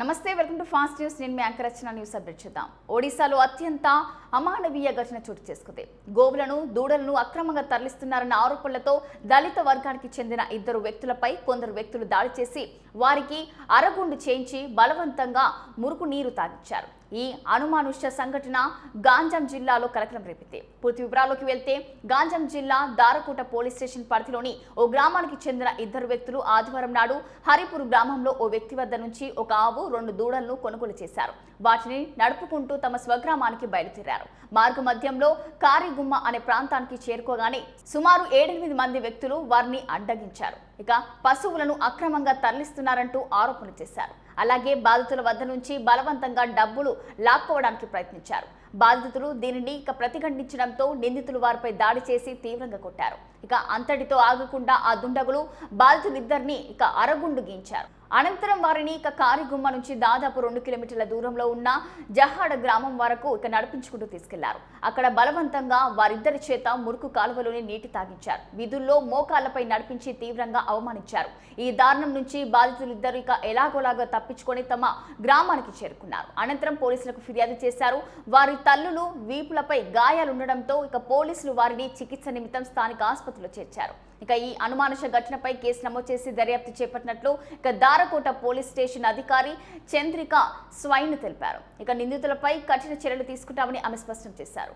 నమస్తే welcome to fast news. నేను మీ యాంకర్ రచన న్యూస్ అప్డేట్ చేద్దాం. ఒడిశాలో అత్యంత అమానవీయ ఘటన చోటు చేసుకుంది. గోవులను దూడలను అక్రమంగా తరలిస్తున్నారన్న ఆరోపణలతో దళిత వర్గానికి చెందిన ఇద్దరు వ్యక్తులపై కొందరు వ్యక్తులు దాడి చేసి వారికి అరగుండు చేయించి బలవంతంగా మురుకు నీరు తాగించారు. ఈ అనుమానుష్య సంఘటన గాంజాం జిల్లాలో కలకలం రేపింది. పూర్తి వివరాల్లోకి వెళ్తే గాంజాం జిల్లా దారకోట పోలీస్ స్టేషన్ పరిధిలోని ఓ గ్రామానికి చెందిన ఇద్దరు వ్యక్తులు ఆదివారం నాడు హరిపూర్ గ్రామంలో ఓ వ్యక్తి వద్ద నుంచి ఒక ఆవు రెండు దూడలను కొనుగోలు చేశారు. వాటిని నడుపుకుంటూ తమ స్వగ్రామానికి బయలుదేరారు. మార్గ మధ్యంలో కారిగుమ్మ అనే ప్రాంతానికి చేరుకోగానే సుమారు ఏడెనిమిది మంది వ్యక్తులు వారిని అడ్డగించారు. ఇక పశువులను అక్రమంగా తరలిస్తున్నారంటూ ఆరోపణలు చేశారు. అలాగే బాధితుల వద్ద నుంచి బలవంతంగా డబ్బులు లాక్కోవడానికి ప్రయత్నించారు. బాధితులు దీనిని ఇక ప్రతిఘటించడంతో నిందితులు వారిపై దాడి చేసి తీవ్రంగా కొట్టారు. ఇక అంతటితో ఆగకుండా ఆ దుండగులు బాధితులిద్దరిని ఇక అరగుండు గీంచారు. అనంతరం వారిని ఇక కారిగుమ్మ నుంచి దాదాపు రెండు కిలోమీటర్ల దూరంలో ఉన్న జహాడ గ్రామం వరకు ఇక నడిపించుకుంటూ తీసుకెళ్ళారు. అక్కడ బలవంతంగా వారిద్దరి చేత మురుకు కాలువలోని నీటి తాగించారు. విధుల్లో మోకాళ్ళపై నడిపించి తీవ్రంగా అవమానించారు. ఈ దారుణం నుంచి బాధితులిద్దరు ఇక ఎలాగోలాగా తప్పించుకొని తమ గ్రామానికి చేరుకున్నారు. అనంతరం పోలీసులకు ఫిర్యాదు చేశారు. వారి తల్లులు వీపులపై గాయాలుండడంతో ఇక పోలీసులు వారిని చికిత్స నిమిత్తం స్థానిక ఆసుపత్రిలో చేర్చారు. ఇక ఈ అనుమానుష ఘటనపై కేసు నమోదు చేసి దర్యాప్తు చేపట్టినట్లు ఇక దారకోట పోలీస్ స్టేషన్ అధికారి చంద్రిక స్వైన్ తెలిపారు. ఇక నిందితులపై కఠిన చర్యలు తీసుకుంటామని ఆమె స్పష్టం చేశారు.